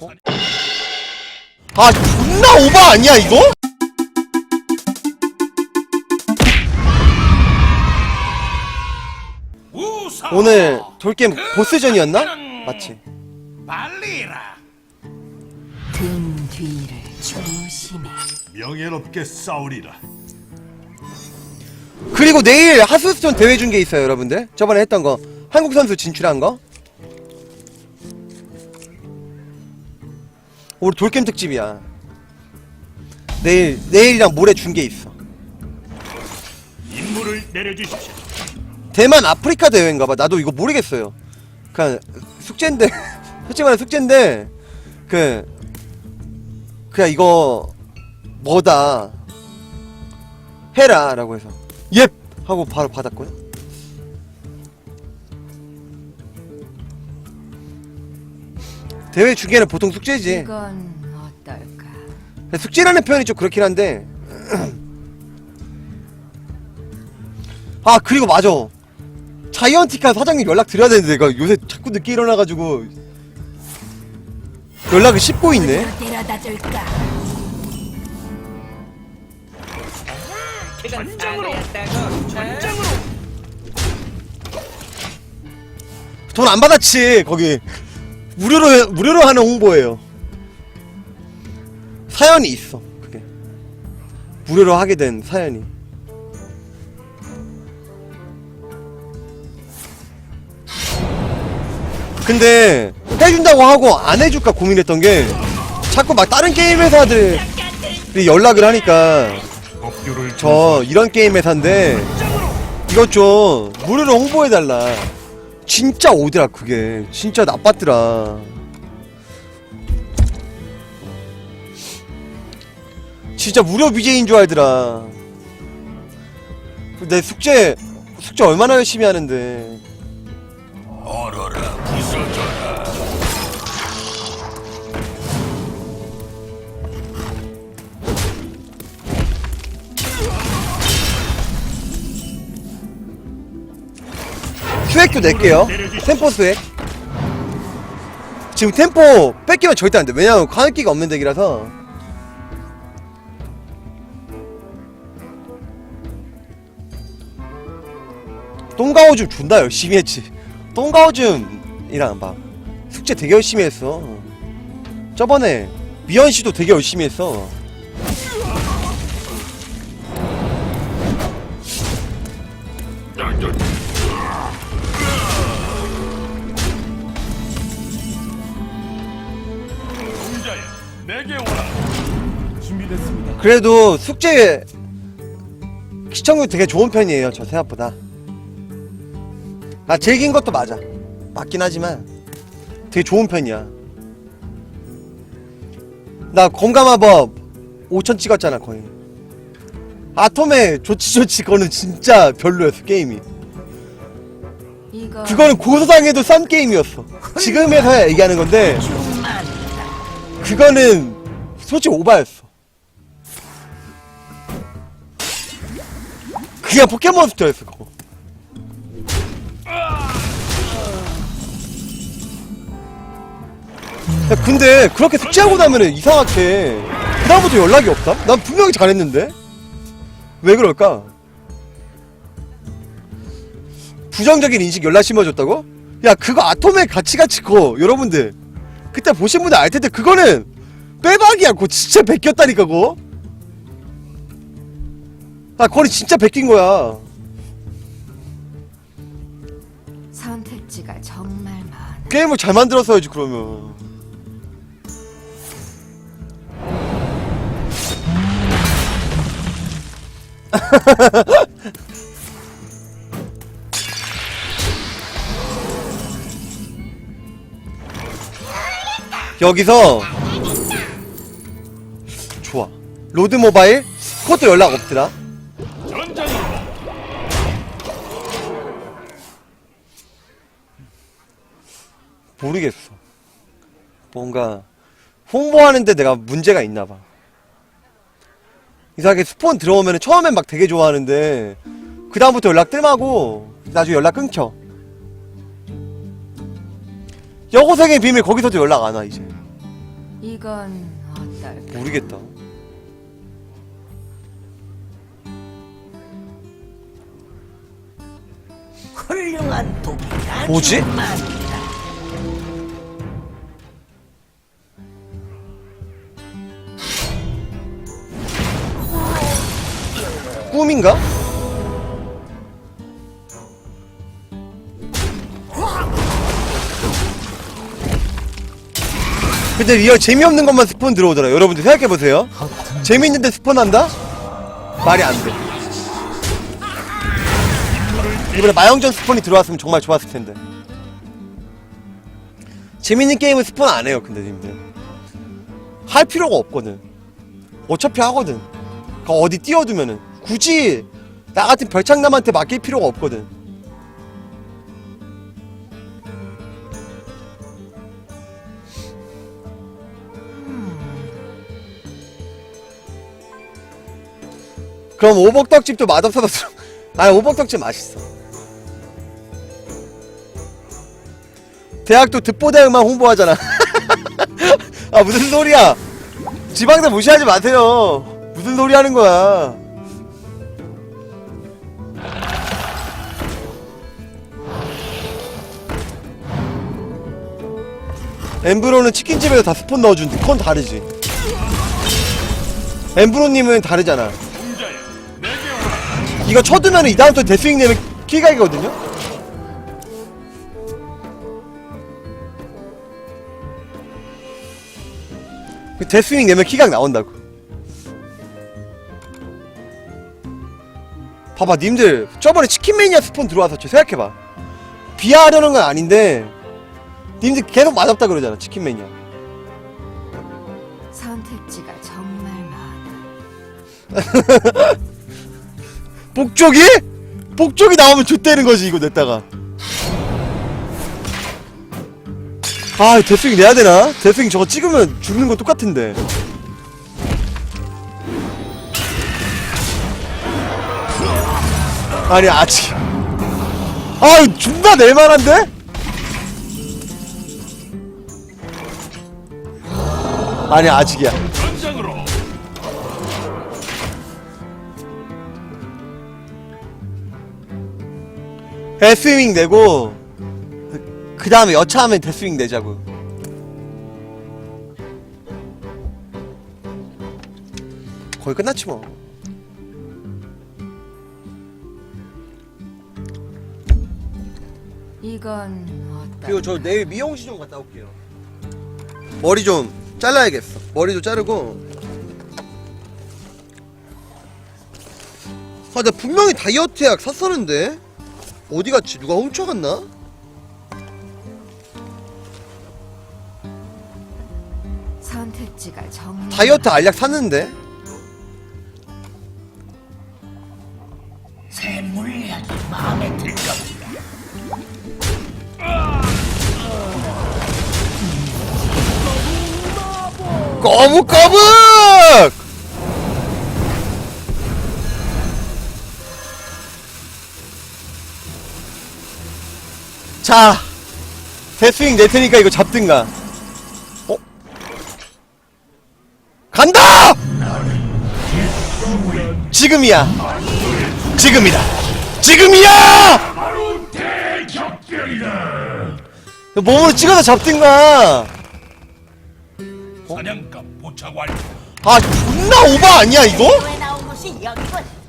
어? 아 존나 오바 아니야 이거? 오늘 돌게임 보스전이었나? 맞지 빨리라 등 뒤를 조심해. 명예롭게 싸우리라. 그리고 내일 하스스톤 대회 준게 있어요 여러분들 저번에 했던 거 한국 선수 진출한 거 오늘 돌게임 특집이야. 내일 내일이랑 모레 준게 있어. 임무를 내려주십시오. 대만 아프리카 대회인가봐. 나도 이거 모르겠어요. 그냥 숙제인데 솔직히 말해 숙제인데 그 그냥 이거 뭐다. 해라. 라고 해서 예. 하고 바로 받았고요 대회 중계는 보통 숙제지. 이건 어떨까? 숙제라는 표현이 좀 그렇긴 한데. 아 그리고 맞아. 자이언티카 사장님 연락 드려야 되는데 내가 요새 자꾸 늦게 일어나가지고. 연락을 씹고 있네. 데려다 줄까? 전장으로. 전장으로. 돈 안 받았지 거기 무료로 무료로 하는 홍보예요. 사연이 있어 그게. 무료로 하게 된 사연이. 근데 해준다고 하고 안 해줄까 고민했던 게 자꾸 막 다른 게임 회사들이 연락을 하니까 저 이런 게임 회사인데 이것 좀 무료로 홍보해달라 진짜 오더라 그게. 진짜 나빴더라. 진짜 무료 BJ인 줄 알더라. 내 숙제 숙제 얼마나 열심히 하는데 수액도 낼게요. 템포 수액 지금 템포 뺏기면 절대 안돼. 왜냐면 관악기가 없는 덱이라서. 똥가오줌 존나 열심히 했지. 똥가오줌이랑 막 숙제 되게 열심히 했어. 저번에 미연씨도 되게 열심히 했어 그래도 숙제 시청률 되게 좋은 편이에요 저 생각보다. 아 제일 긴 것도 맞아. 맞긴 하지만 되게 좋은 편이야. 나 검감마법 5천 찍었잖아 거의. 아톰의 좋지 좋지 그거는 진짜 별로였어 게임이. 이거 그거는 고소당해도 싼 게임이었어. 지금에서야 얘기하는 건데 그거는 솔직히 오바였어 그냥 포켓몬스터였어 그거 야, 근데 그렇게 숙제하고 나면은 이상하게 그다음부터 연락이 없다? 난 분명히 잘했는데 왜 그럴까? 부정적인 인식 연락 심어줬다고? 야 그거 아톰의 가치가치 커 여러분들 그때 보신 분들 알 텐데 그거는 빼박이야 그거 진짜 베꼈다니까 그거 아 거리 진짜 베낀 거야. 선택지가 정말 많아. 게임을 잘 만들었어야지 그러면. 여기서 좋아. 로드 모바일? 그것도 연락 없더라 모르겠어. 뭔가 홍보하는데 내가 문제가 있나 봐. 이상하게 스폰 들어오면 처음엔 막 되게 좋아하는데 그 다음부터 연락 뜸하고 나중에 연락 끊겨. 여고생의 비밀 거기서도 연락 안 와 이제. 이건 어떨까? 모르겠다. 훌륭한 독이라 뭐지? 꿈인가? 근데 리얼 재미없는 것만 스폰 들어오더라. 여러분들 생각해보세요. 재미있는데 스폰 한다? 말이 안 돼. 이번에 마영전 스폰이 들어왔으면 정말 좋았을 텐데. 재밌는 게임은 스폰 안 해요, 근데 님들. 할 필요가 없거든. 어차피 하거든. 그러니까 어디 띄워두면은. 굳이 나 같은 별창남한테 맡길 필요가 없거든. 그럼 오복떡집도 맛없어서 아니 오복떡집 맛있어. 대학도 듣보대음만 홍보하잖아. 아 무슨 소리야? 지방대 무시하지 마세요. 무슨 소리 하는 거야 엠브로는 치킨집에서 다 스폰 넣어준대. 그건 다르지. 엠브로님은 다르잖아. 이거 쳐두면 이 다음 또 데스윙 내면 킬각이거든요? 그 데스윙 내면 킬각 나온다고. 봐봐 님들. 저번에 치킨매니아 스폰 들어와서 저 생각해봐. 비하하려는 건 아닌데 님들 계속 맛없다 그러잖아 치킨매니아 선택지가 정말 많아. 복족이? 복족이 나오면 좆되는 거지 이거 냈다가 아 데스윙 내야 되나? 데스윙 저거 찍으면 죽는 거 똑같은데 아니 아직 아 존나 낼만한데? 아니 아직이야. 데스윙 내고 그 다음에 여차하면 데스윙 내자고. 거의 끝났지 뭐. 이건 어떨까? 그리고 저 내일 미용실 좀 갔다 올게요. 머리 좀 잘라야겠어. 머리도 자르고. 아 나 분명히 다이어트 약 샀었는데? 어디 갔지? 누가 훔쳐갔나? 선택지가 정말 다이어트 알약 샀는데 거북거북! 자, 데스윙 낼 테니까 이거 잡든가. 어? 간다! 지금이야. 지금이다. 지금이야! 몸으로 찍어서 잡든가. 아, 존나 오바 아니야, 이거?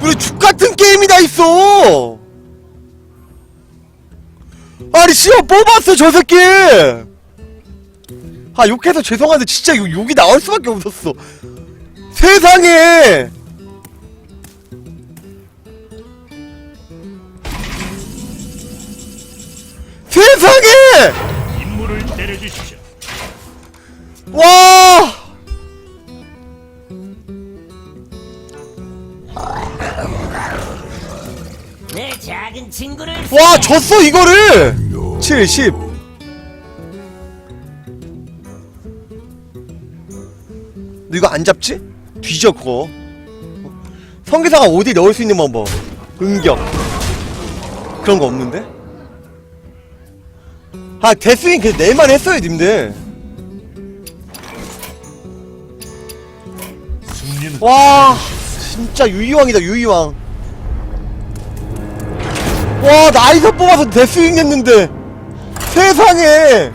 왜 죽같은 게임이 다 있어! 아니, 씨발, 뽑았어, 저 새끼! 아, 욕해서 죄송한데, 진짜 욕, 욕이 나올 수밖에 없었어. 세상에! 세상에! 임무를 내려주시죠 와! 내 작은 친구를 와, 졌어, 이거를! 70. 너 이거 안 잡지? 뒤져, 그거. 성기사가 어디 넣을 수 있는 방법. 응격. 그런 거 없는데? 아, 데스윙 그냥 낼만 했어요, 님들. 와 진짜 유이왕이다 유이왕. 와 나이서 뽑아서 데스윙 했는데. 세상에